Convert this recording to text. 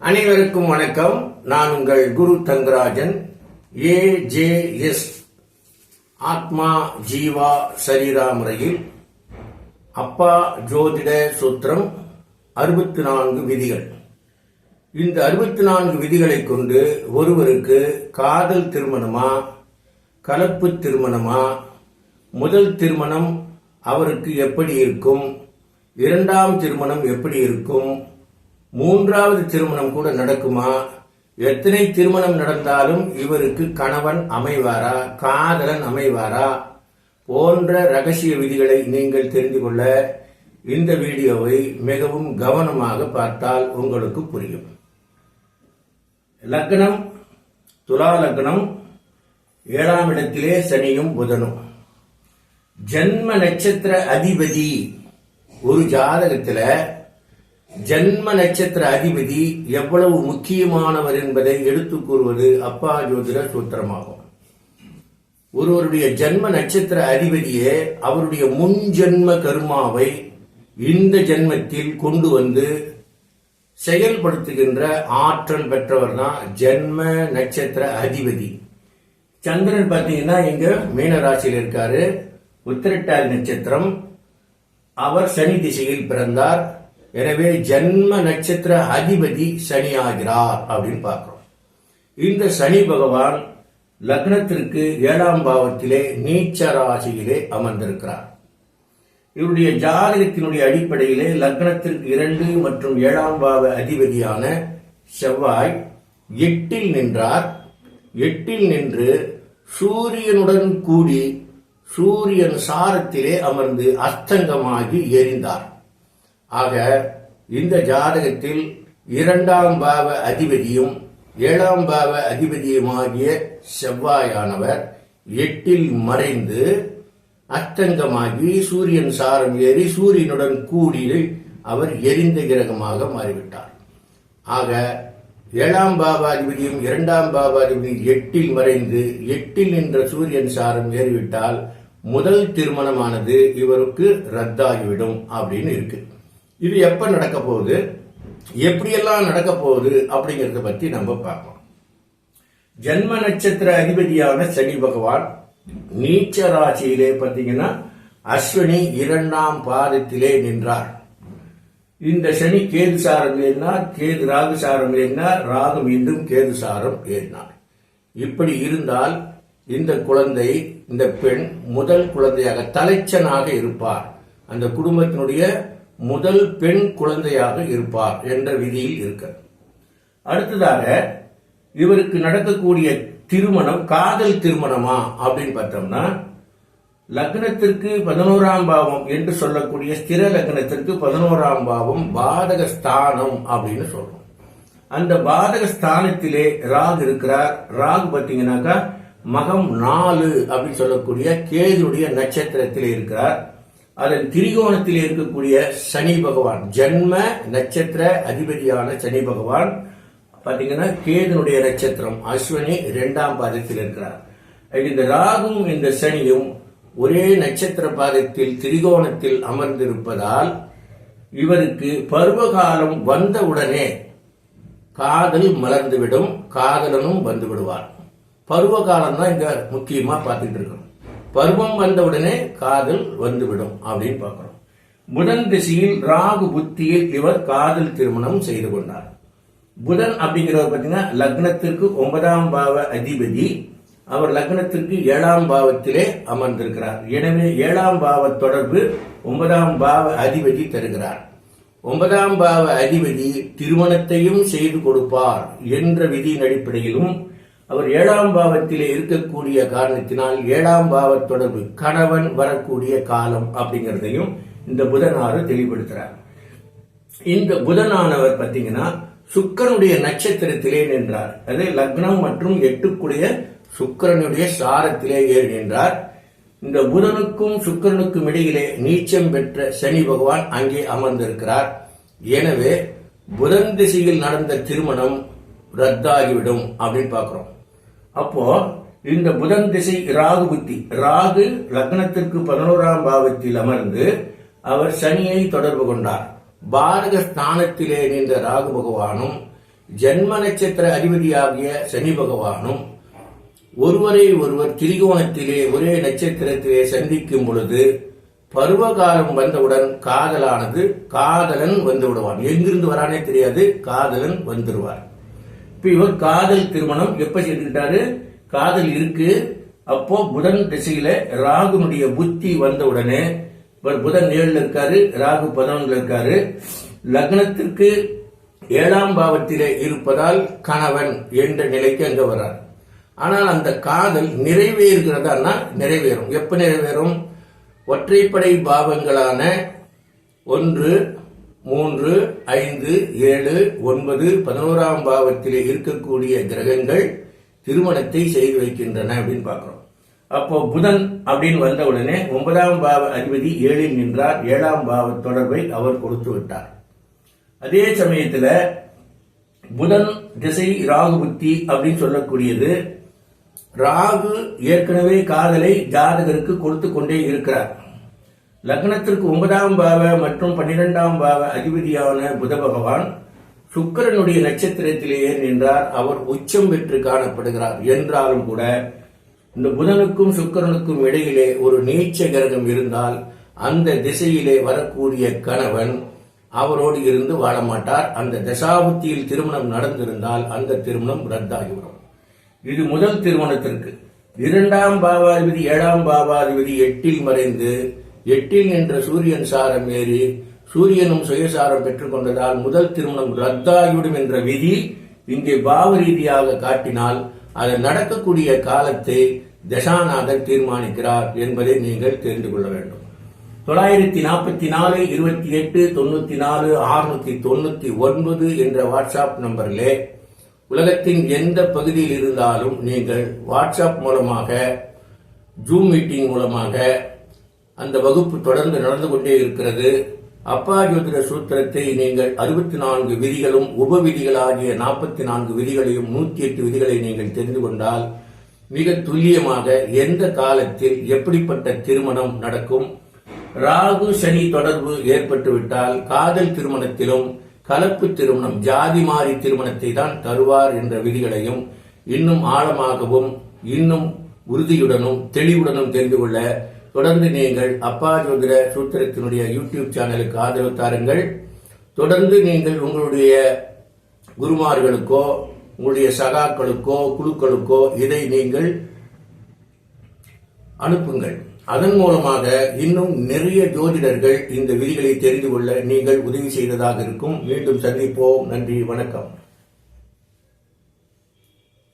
அனைவருக்கும் வணக்கம். நான் உங்கள் Guru Thangarajan A J S ஆத்மா ஜீவா சரீரா முறையில் அப்பா ஜோதிட சூத்திரம் அறுபத்தி நான்கு விதிகள். இந்த அறுபத்தி நான்கு விதிகளை கொண்டு ஒருவருக்கு காதல் திருமணமா கலப்பு திருமணமா முதல் திருமணம் அவருக்கு எப்படி இருக்கும் இரண்டாம் திருமணம் எப்படி இருக்கும் மூன்றாவது திருமணம் கூட நடக்குமா? எத்தனை திருமணம் நடந்தாலும் இவருக்கு கணவன் அமைவாரா? காதலன் அமைவாரா? போன்ற ரகசிய விதிகளை நீங்கள் தெரிந்து கொள்ள இந்த வீடியோவை மிகவும் கவனமாக பார்த்தால் உங்களுக்கு புரியும். லக்னம் துலா லக்னம் ஏழாம் இடத்திலே சனியும் புதனும். ஜென்ம நட்சத்திர அதிபதி ஒரு ஜாதகத்தில் ஜன்ம நட்சத்திர அதிபதி எவ்வளவு முக்கியமானவர் என்பதை எடுத்துக் கூறுவது அப்பா ஜோதிட சூத்திரமாகும். ஒருவருடைய ஜன்ம நட்சத்திர அதிபதியே அவருடைய முன் ஜென்ம கர்மாவை இந்த ஜென்மத்தில் கொண்டு வந்து செயல்படுத்துகின்ற ஆற்றல் பெற்றவர் தான் ஜென்ம நட்சத்திர அதிபதி. சந்திரன் பார்த்தீங்கன்னா இங்க மீன ராசியில் இருக்காரு. உத்திரட்டாதி நட்சத்திரம். அவர் சனி திசையில் பிறந்தார். எனவே ஜன்ம நட்சத்திர அதிபதி சனி ஆகிறார் அப்படின்னு பார்க்கிறோம். இந்த சனி பகவான் லக்னத்திற்கு ஏழாம் பாவத்திலே நீச்ச ராசியிலே அமர்ந்திருக்கிறார். இவருடைய ஜாதகத்தினுடைய அடிப்படையிலே லக்னத்திற்கு இரண்டு மற்றும் ஏழாம் பாவ அதிபதியான செவ்வாய் எட்டில் நின்றார். எட்டில் நின்று சூரியனுடன் கூடி சூரியன் சாரத்திலே அமர்ந்து அஸ்தங்கமாகி எரிந்தார். ஆக இந்த ஜாதகத்தில் இரண்டாம் பாவ அதிபதியும் ஏழாம் பாவ அதிபதியுமாகிய செவ்வாயானவர் எட்டில் மறைந்து அத்தங்கமாகி சூரியன் சாரம் ஏறி சூரியனுடன் கூடி அவர் எரிந்த கிரகமாக மாறிவிட்டார். ஆக ஏழாம் பாபாதிபதியும் இரண்டாம் பாபாதிபதியும் எட்டில் மறைந்து எட்டில் நின்ற சூரியன் சாரம் ஏறிவிட்டால் முதல் திருமணமானது இவருக்கு ரத்தாகிவிடும் அப்படின்னு இருக்கு. இது எப்ப நடக்க போகுது? எப்படியெல்லாம் நடக்க போகுது அப்படிங்கறத பத்தி நம்ம பார்ப்போம் ஜன்ம நட்சத்திர அதிபதியான சனி பகவான் நீச்ச ராசியிலே பார்த்தீங்கன்னா அஸ்வினி இரண்டாம் பாதத்திலே நின்றார். இந்த சனி கேது சாரம் ஏறினார் கேது ராகு சாரம் ஏறினார் ராகு மீண்டும் கேது சாரம் ஏறினார். இப்படி இருந்தால் இந்த குழந்தை இந்த பெண் முதல் குழந்தையாக தலைச்சனாக இருப்பார். அந்த குடும்பத்தினுடைய முதல் பெண் குழந்தையாக இருப்பார் என்ற விதியில் இருக்க அடுத்ததாக இவருக்கு நடக்கக்கூடிய திருமணம் காதல் திருமணமா அப்படின்னு பார்த்தோம்னா லக்னத்திற்கு பதினோராம் பாவம் என்று சொல்லக்கூடிய ஸ்திர லக்னத்திற்கு பதினோராம் பாவம் பாதக ஸ்தானம் அப்படின்னு சொல்றோம். அந்த பாதக ஸ்தானத்திலே ராகு இருக்கிறார். ராகு பார்த்தீங்கன்னாக்கா மகம் நாலு அப்படின்னு சொல்லக்கூடிய கேதுடைய நட்சத்திரத்திலே இருக்கிறார். அதன் திரிகோணத்தில் இருக்கக்கூடிய சனி பகவான் ஜென்ம நட்சத்திர அதிபதியான சனி பகவான் பார்த்தீங்கன்னா கேதுனுடைய நட்சத்திரம் அஸ்வினி இரண்டாம் பாதத்தில் இருக்கிறார். இந்த ராகும் இந்த சனியும் ஒரே நட்சத்திர பாதத்தில் திரிகோணத்தில் அமர்ந்திருப்பதால் இவருக்கு பருவகாலம் வந்தவுடனே காதல் மலர்ந்துவிடும் காதலனும் வந்து விடுவார். பருவ காலம் தான் இங்க முக்கியமா பார்த்துட்டு இருக்கணும். பருவம் வந்தவுடனே காதல் வந்துவிடும் அப்படின்னு பார்க்கிறோம். புதன் திசையில் ராகு புத்தியில் இவர் காதல் திருமணம் செய்து கொண்டார். புதன் அப்படிங்கிறவர் பார்த்தீங்கன்னா லக்னத்திற்கு ஒன்பதாம் பாவ அதிபதி. அவர் லக்னத்திற்கு ஏழாம் பாவத்திலே அமர்ந்திருக்கிறார். எனவே ஏழாம் பாவ தொடர்பு ஒன்பதாம் பாவ அதிபதி தருகிறார். ஒன்பதாம் பாவ அதிபதி திருமணத்தையும் செய்து கொடுப்பார் என்ற விதியின் அடிப்படையிலும் அவர் ஏழாம் பாவத்திலே இருக்கக்கூடிய காரணத்தினால் ஏழாம் பாவ தொடர்பு கணவன் வரக்கூடிய காலம் அப்படிங்கிறதையும் இந்த புதனாறு தெளிவுபடுத்துறார். இந்த புதனானவர் பார்த்தீங்கன்னா சுக்கரனுடைய நட்சத்திரத்திலே நின்றார். அது லக்னம் மற்றும் எட்டுக்குடைய சுக்கரனுடைய சாரத்திலே ஏறி நின்றார். இந்த புதனுக்கும் சுக்கரனுக்கும் இடையிலே நீச்சம் பெற்ற சனி பகவான் அங்கே அமர்ந்திருக்கிறார். எனவே புதன் திசையில் நடந்த திருமணம் ரத்தாகிவிடும் அப்படின்னு பார்க்கிறோம். அப்போ இந்த புதன் திசை ராகு புத்தி. ராகு லக்னத்திற்கு பதினோராம் பாவத்தில் அமர்ந்து அவர் சனியை தொடர்பு கொண்டார். பாரத ஸ்தானத்திலே நின்ற ராகு பகவானும் ஜென்ம நட்சத்திர அதிபதியாகிய சனி பகவானும் ஒருவரை ஒருவர் திரிகோணத்திலே ஒரே நட்சத்திரத்திலே சந்திக்கும் பொழுது பருவகாலம் வந்தவுடன் காதலானது காதலன் வந்து விடுவான் எங்கிருந்து வரானே தெரியாது காதலன் வந்துடுவார் இப்போ இவர் காதல் திருமணம் எப்ப செய்துக்கிட்டாரு காதல் இருக்கு. அப்போ புதன் திசையில ராகுனுடைய புத்தி வந்த உடனே இவர் புதன் ஏழுல இருக்காரு ராகு பதினொன்றுல இருக்காரு. லக்னத்திற்கு ஏழாம் பாவத்திலே இருப்பதால் கணவன் என்ற நிலைக்கு அங்க வர்றார். ஆனால் அந்த காதல் நிறைவேறுகிறதா நிறைவேறும். எப்ப நிறைவேறும்? ஒற்றைப்படை பாவங்களான ஒன்று மூன்று ஐந்து ஏழு ஒன்பது பதினோராம் பாவத்திலே இருக்கக்கூடிய கிரகங்கள் திருமணத்தை செய்து வைக்கின்றன அப்படின்னு பார்க்குறோம். அப்போ புதன் அப்படின்னு வந்த உடனே ஒன்பதாம் பாவ அதிபதி ஏழில் நின்றார். ஏழாம் பாவ தொடர்பை அவர் கொடுத்து விட்டார். அதே சமயத்தில் புதன் திசை ராகு புத்தி அப்படின்னு சொல்லக்கூடியது ராகு ஏற்கனவே காதலை ஜாதகருக்கு கொடுத்து கொண்டே இருக்கிறார். லக்னத்திற்கு ஒன்பதாம் பாவ மற்றும் பன்னிரெண்டாம் பாவ அதிபதியான புத பகவான் சுக்கரனுடைய நட்சத்திரத்திலேயே நின்றார். அவர் உச்சம் பெற்று காணப்படுகிறார். என்றாலும் கூட இந்த புதனுக்கும் சுக்கரனுக்கும் இடையிலே ஒரு நீச்ச கிரகம் இருந்தால் அந்த திசையிலே வரக்கூடிய கணவன் அவரோடு இருந்து வாழ மாட்டார் அந்த தசாபுத்தியில் திருமணம் நடந்திருந்தால் அந்த திருமணம் ரத்தாகிவிடும். இது முதல் திருமணத்திற்கு. இரண்டாம் பாவாதிபதி ஏழாம் பாவாதிபதி எட்டில் மறைந்து எட்டில் என்ற சூரியன் சாரம் ஏறி சூரியனும் சுயசாரம் பெற்றுக் கொண்டதால் முதல் திருமணம் ரத்தாகிவிடும் என்ற விதி இங்கே பாவ ரீதியாக காட்டினால் அது நடக்கக்கூடிய காலத்தை தசாநாதர் தீர்மானிக்கிறார் என்பதை நீங்கள் தெரிந்து கொள்ள வேண்டும். தொள்ளாயிரத்தி நாற்பத்தி நாலு இருபத்தி எட்டு தொண்ணூத்தி நாலு அறுநூத்தி தொண்ணூத்தி ஒன்பது என்ற வாட்ஸ்அப் நம்பரிலே உலகத்தின் எந்த பகுதியில் இருந்தாலும் நீங்கள் வாட்ஸ்அப் மூலமாக ஜூம் மீட்டிங் மூலமாக அந்த வகுப்பு தொடர்ந்து நடந்து கொண்டே இருக்கிறது. அப்பா ஜோதிட சூத்திரத்தை நீங்கள் அறுபத்தி நான்கு விதிகளும் உப விதிகளாகிய நாற்பத்தி நான்கு விதிகளையும் நூத்தி எட்டு விதிகளை நீங்கள் தெரிந்து கொண்டால் மிக துல்லியமாக எந்த காலத்தில் எப்படிப்பட்ட திருமணம் நடக்கும்? ராகு சனி தொடர்பு ஏற்பட்டுவிட்டால் காதல் திருமணத்திலும் கலப்பு திருமணம் ஜாதி மாறி திருமணத்தை தான் தருவார் என்ற விதிகளையும் இன்னும் ஆழமாகவும் இன்னும் உறுதியுடனும் தெளிவுடனும் தெரிந்து கொள்ள தொடர்ந்து நீங்கள் அப்பா ஜோதிட சூத்திரத்தினுடைய யூடியூப் சேனலுக்கு ஆதரவு தாருங்கள். தொடர்ந்து நீங்கள் உங்களுடைய குருமார்களுக்கோ உங்களுடைய சகாக்களுக்கோ குழுக்களுக்கோ இதை நீங்கள் அனுப்புங்கள். அதன் மூலமாக இன்னும் நிறைய ஜோதிடர்கள் இந்த விதிகளை தெரிந்து கொள்ள நீங்கள் உதவி செய்ததாக இருக்கும். மீண்டும் சந்திப்போம். நன்றி. வணக்கம்.